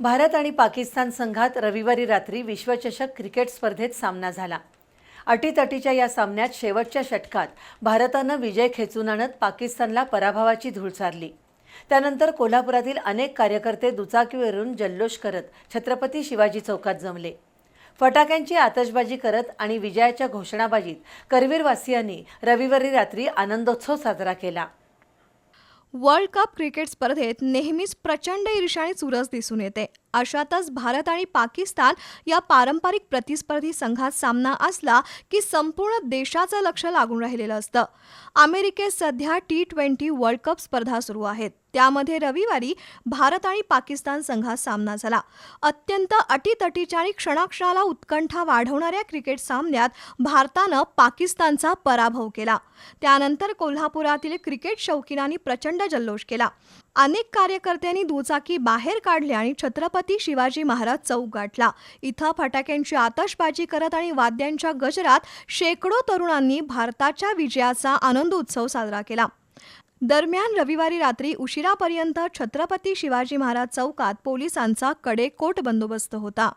भारत आणि पाकिस्तान संघात रविवारी रात्री विश्वचषक क्रिकेट स्पर्धेत सामना झाला. अटीतटीच्या या सामन्यात शेवटच्या षटकात भारतानं विजय खेचून आणत पाकिस्तानला पराभवाची धूळ चारली. त्यानंतर कोल्हापुरातील अनेक कार्यकर्ते दुचाकीवरून जल्लोष करत छत्रपती शिवाजी चौकात जमले. फटाक्यांची आतषबाजी करत आणि विजयाच्या घोषणाबाजीत करवीरवासियांनी रविवारी रात्री आनंदोत्सव साजरा केला. वर्ल्ड कप क्रिकेट स्पर्धेत नेहमीच प्रचंड ईर्षाने चुरस दिसून येते. अशातच भारत आणि पाकिस्तान या पारंपरिक प्रतिस्पर्धी संघात सामना असला की संपूर्ण देशाचं लक्ष लागून राहिलेलं असतं. अमेरिकेत सध्या टी ट्वेंटी वर्ल्ड कप स्पर्धा सुरू आहेत. त्यामध्ये रविवारी भारत आणि पाकिस्तान संघात सामना झाला. अत्यंत अटीतटीच्या आणि क्षणाक्षणाला उत्कंठा वाढवणाऱ्या क्रिकेट सामन्यात भारतानं पाकिस्तानचा पराभव केला. त्यानंतर कोल्हापुरातील क्रिकेट शौकीनांनी प्रचंड जल्लोष केला. अनेक कार्यकर्त्यांनी दुचाकी बाहेर काढली आणि छत्रपती शिवाजी महाराज चौक गाठला. इथं फटाक्यांची आतषबाजी करत आणि वाद्यांच्या गजरात शेकडो तरुणांनी भारताच्या विजयाचा आनंद उत्सव साजरा केला. दरम्यान रविवारी रात्री उशिरापर्यंत छत्रपती शिवाजी महाराज चौकात पोलिसांचा कडेकोट बंदोबस्त होता.